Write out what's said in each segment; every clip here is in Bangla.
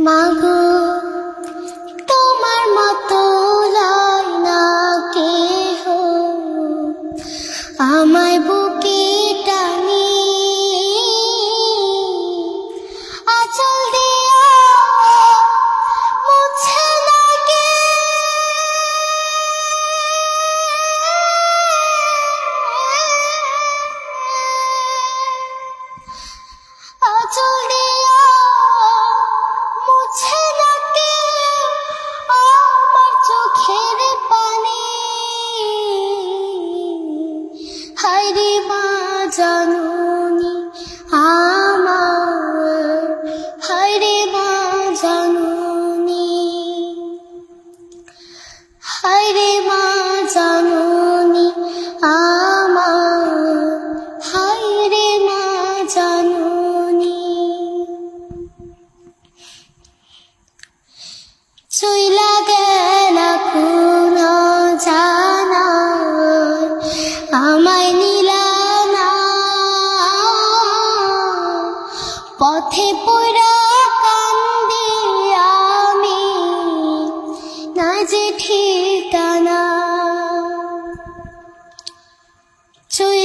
মাগো তোমার মতো লাই না কেহ। আমায় বুকে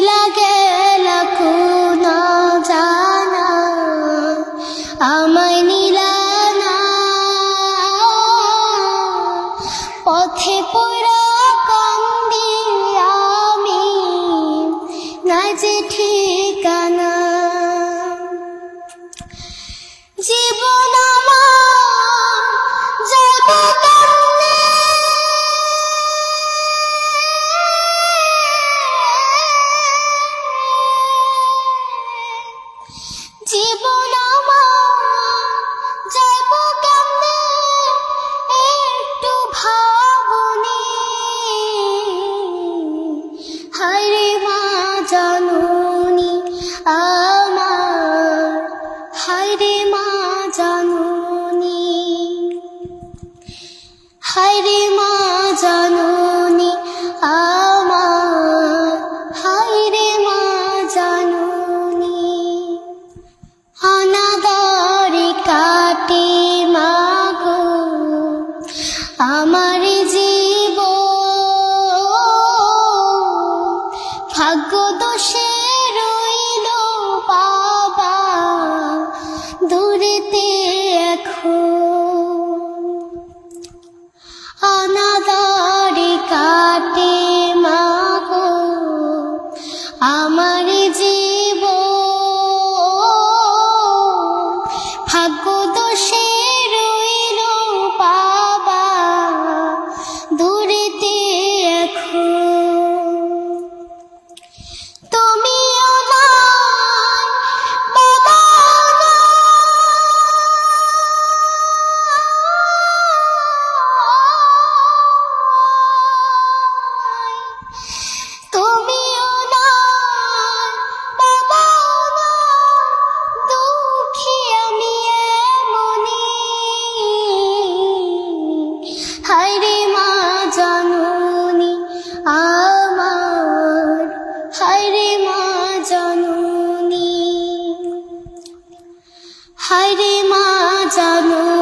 লাগে লাখো না জানা আমায় নিলানা। পথে ভাগ্য দোষে রইল বাবা। দূরেতে এখন মা জানো